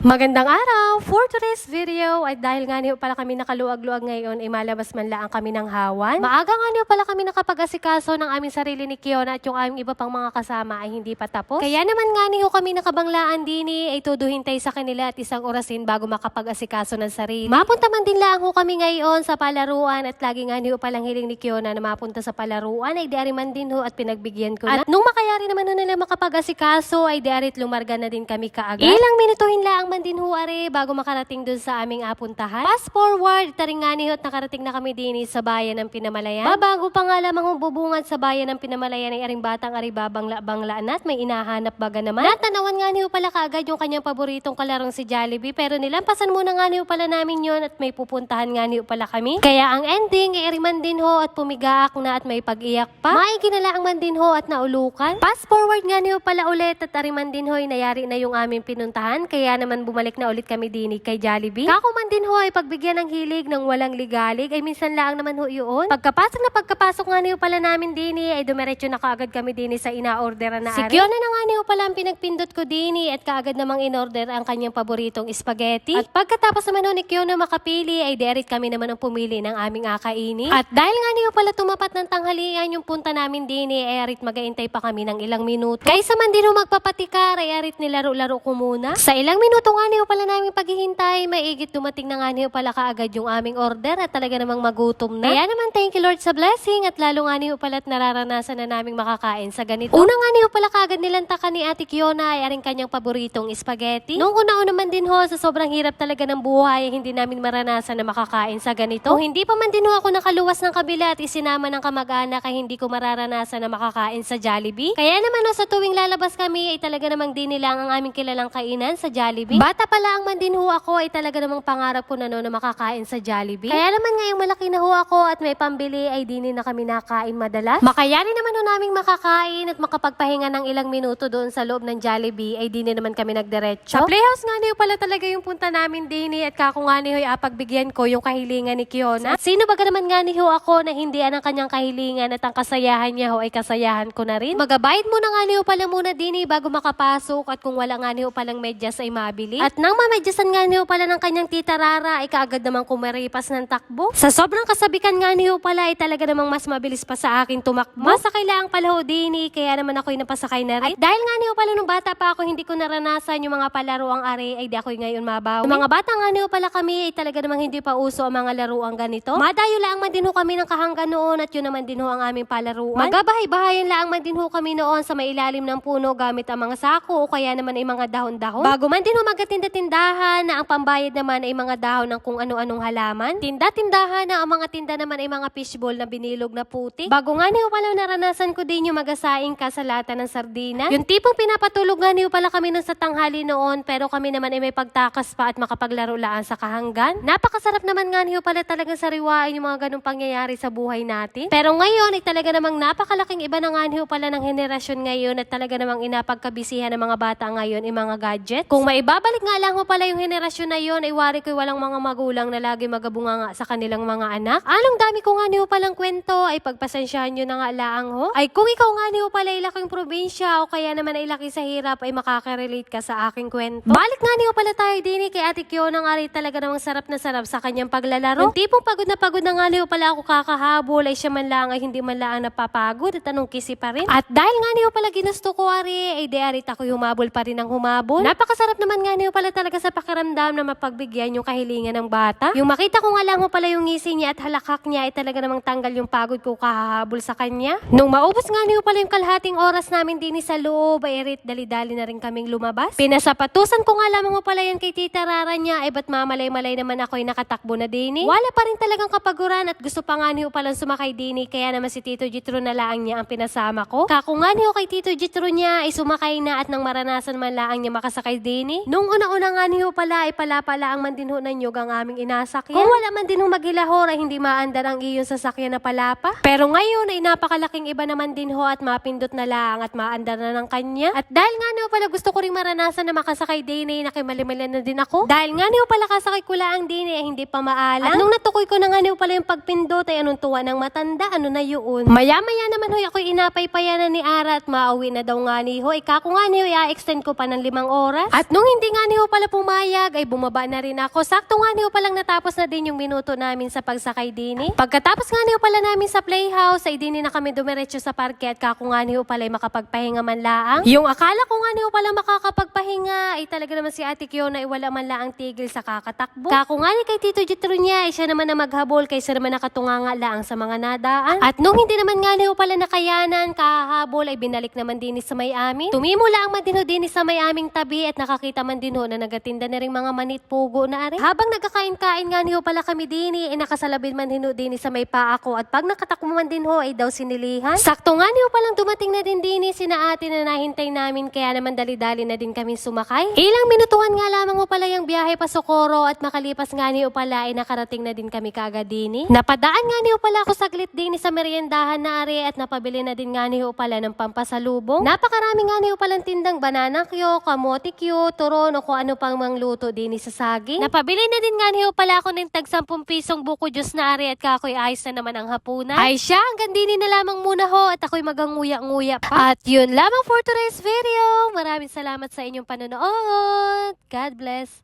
Magandang araw! For today's video ay dahil nga niyo pala kami nakaluwag-luwag ngayon ay malabas man lang kami ng hawan. Maaga nga niyo pala kami nakapag-asikaso ng aming sarili ni Kiona at yung aming iba pang mga kasama ay hindi pa tapos. Kaya naman nga niyo kami nakabanglaan din eh, ay tuduhintay sa kanila at isang orasin bago makapag-asikaso ng sarili. Mapunta man din lang ho kami ngayon sa palaruan at lagi nga niyo palang hiling ni Kiona na mapunta sa palaruan ay diari man din ho at pinagbigyan ko na. At nung makayari naman nila makapag-asikaso ay diarit lumarga na din kami kaagad. Ilang minutuhin lang man din ho are bago makarating dun sa aming apuntahan. Fast forward, taring nga niyo at nakarating na kami din sa bayan ng Pinamalayan. Babago pa nga lamang hong bubungad sa bayan ng Pinamalayan ay aring batang ari babangla banglaan at may inahanap baga naman. Natanawan nga niyo pala kaagad yung kanyang paboritong kalarong si Jollibee pero nilampasan muna nga niyo pala namin yon at may pupuntahan nga niyo pala kami. Kaya ang ending ay ariman din ho at pumigaak na at may pag-iyak pa. Maiginalaang man din ho at naulukan. Fast forward nga niyo pala ulit at ariman din ho ay nayari na yung aming pinuntahan kaya naman bumalik na ulit kami dinig kay Jollibee. Kako man din ho ay pagbigyan ng hilig ng walang ligalig ay minsan lang naman ho yun. Pagkapasok na pagkapasok nga niyo pala namin dini ay dumiretso na kaagad kami dini sa ina-orderan na Si ari. Kiona na nga niyo pala ang pinagpindot ko dini at kaagad namang in-order ang kanyang paboritong spaghetti. At pagkatapos naman ho ni Kiona makapili ay derit kami naman ang pumili ng aming akainin. At dahil nga niyo pala tumapat ng tanghalian yung punta namin dini ay arit magaintay pa kami ng ilang minuto. Kaysa man din ho magpapatikar ay arit nilaro-laro ko muna. Sa ilang minuto nga niyo pala namin paghihintay, maigit dumating na nga niyo pala kaagad yung aming order at talaga namang magutom na. Kaya naman thank you Lord sa blessing at lalo nga niyo pala at nararanasan na naming makakain sa ganito. Una nga niyo pala kaagad nilantakan ni Ate Kiona ay aring kanyang paboritong spaghetti. Nung una-una man din ho, sa sobrang hirap talaga ng buhay, ay hindi namin maranasan na makakain sa ganito. Kung hindi pa man din ho ako nakaluwas ng kabila at isinama ng kamag-anak ay hindi ko mararanasan na makakain sa Jollibee. Kaya naman ho, sa tuwing lalabas kami ay talaga namang din nila ang aming kilalang kainan sa Jollibee. Bata pa lang man din ho ako ay talaga namang pangarap ko na no na makakain sa Jollibee. Kaya naman ngayong malaki na ho ako at may pambili ay dini na kami nakain madalas. Makayari naman ho naming makakain at makapagpahinga ng ilang minuto doon sa loob ng Jollibee ay dini naman kami nagdiretso. Sa playhouse nga niyo pala talaga yung punta namin dini at kako nga niyo ay apagbigyan ko yung kahilingan ni Kiona. At sino ba naman nga niyo ako na hindi ang kanyang kahilingan at ang kasayahan niya ho ay kasayahan ko na rin. Magabayad muna nga niyo pala muna dini bago makapasok at kung wala nga niyo palang medyas ay mabili. At nang mamedyasan nga niyo pala ng kanyang tita Rara ay kaagad namang kumaripas ng takbo. Sa sobrang kasabikan nga niyo pala ay talaga namang mas mabilis pa sa akin tumakbo. Masakay lang pala ho dini kaya naman ako'y napasakay na rin. At dahil nga niyo pala nung bata pa ako hindi ko naranasan yung mga palaruang are ay di ako'y ngayon mabawi. Yung mga bata nga niyo pala kami ay talaga namang hindi pa uso ang mga laruang ganito. Madayo lang man din ho kami ng kahanggan noon at yun naman din ho ang aming palaruan. Magabahay-bahayan lang man din ho kami noon sa may ilalim ng puno gamit ang mga sako o kaya naman ay mga dahon-dahon. Bago man din ho magatinda-tindahan na ang pambayad naman ay mga dahon ng kung ano-anong halaman. Tinda-tindahan na ang mga tinda naman ay mga fishball na binilog na putik. Bago nga niyo pala naranasan ko din yung magasaing ka sa lata ng sardina. Yung tipong pinapatulog nga niyo pala kami nun sa tanghali noon pero kami naman ay may pagtakas pa at makapaglaro laan sa kahanggan. Napakasarap naman nga niyo pala talagang sariwain yung mga ganong pangyayari sa buhay natin. Pero ngayon ay talaga namang napakalaking iba na nga niyo pala ng henerasyon ngayon at talaga namang inapagkabisihan ng mga bata ngayon yung mga gadget. Kung maibabalik nga lang ho pala yung henerasyon na yon ay wari ko'y walang mga magulang na lagi magabunga nga sa kanilang mga anak. Anong dami ko nga niyo palang kwento ay pagpasensyahan nyo na nga laang ho. Ay kung ikaw nga niyo pala ay laking probinsya o kaya naman ay laki sa hirap ay makaka-relate ka sa aking kwento. Balik nga niyo pala tayo din eh, kay Ate Kyo ng ari talaga namang sarap na sarap sa kanyang paglalaro. Yung tipong pagod na pagod na nga niyo pala ako kakahabol ay siya man lang ay hindi man lang napapagod at anong kisi pa rin. At dahil nga niyo pala ginusto ko ari ay di arit ako humabol pa rin ng humabol. Napakasarap naman nga niyo pala talaga sa pakiramdam na mapagbigyan yung kahilingan ng bata. Yung makita ko nga lang ho pala yung ngisi niya at halakak niya ay talaga namang tanggal yung pagod ko kahahabol sa kanya. Nung maubos nga niyo pala yung kalahating oras namin din sa loob ay arit dali-dali na rin kaming lumabas. Pinasapatusan ko nga lamang ho pala yan kay Tita Rara niya ay ba't mamalay-malay naman ako ay nakatakbo na din eh. Wala pa rin talagang kapaguran at gusto pa nga niyo palang sumakay din eh, kaya naman si Tito Jitro na laang niya ang pinasama ko. Kako nga kay Tito Jitro niya ay sumakay na at nang maranasan man laang niya makasakay din eh. Nung una-una nga niyo pala ay pala-pala ang man din ho na nyog ang aming inasakyan. Kung wala man din ho maghilahor ay hindi maandar ang iyong sasakyan na palapa. Pero ngayon ay napakalaking iba naman din ho at mapindot na laang at maandar na ng kanya. At dahil nga niyo pala gusto ko rin maranasan na makasakay din eh, nakimalimalan na din ako. Dahil nga niyo pala kasakay ko laang din eh, ay hindi pa maalam. At nung natukoy ko na nga niyo pala yung pagpindot ay anong tuwa ng matanda, ano na yun. Maya-maya naman ho ako inapay-payanan ni Ara at mauwi na daw nga ni ho. Ika ko nga niyo, i-extend ko pa ng limang oras. At nung hindi nga niyo pala pumayag ay bumaba na rin ako. Sakto nga niyo palang natapos na din yung minuto namin sa pagsakay dini. Pagkatapos nga niyo pala namin sa playhouse ay dini na kami dumiretso sa parke at kako nga niyo pala ay makapagpahinga man laang. Yung akala ko nga niyo pala makakapagpahinga ay talaga naman si Ate Kiona ay wala man laang tigil sa kakatakbo. Kako nga ni kay Tito Jitro niya ay siya naman na maghabol kaysa naman nakatunganga laang sa mga nadaan. At nung hindi naman nga niyo pala nakayanan, kahabol ay binalik naman din sa may amin. Tumimo lang man din ho din sa may aming tabi at nakakita man din ho na nagatinda na rin mga manit pugo na ari. Habang nagkakain-kain nga niyo pala kami din ay nakasalabid man din ho din sa may paa ko at pag nakatakbo man din ho ay daw sinilihan. Sakto nga niyo palang dumating na din din sina ate na nahintay namin kaya naman dali-dali na din kami sumakay. Ilang minutuhan nga lamang mo pala yung biyahe pa Socorro at makalipas nga niyo pala ay nakarating na din kami kagad din. Napadaan nga niyo pala ako saglit din sa meriendahan na ari at napabili na din nga niyo pala ng pampasalubong. Napakarami nga niyo palang tindang banana kyo, kamote kyo, turon o kung ano pang mangluto din sa saging. Napabili na din nga niyo pala ako ng tag 10 pisong buko juice na ari at kakoy ayos na naman ang hapunan. Ay siya, hanggang dini na lamang muna ho at ako'y maganguya-nguya pa. At yun lamang for today's video. Maraming salamat sa inyong panonood. God bless.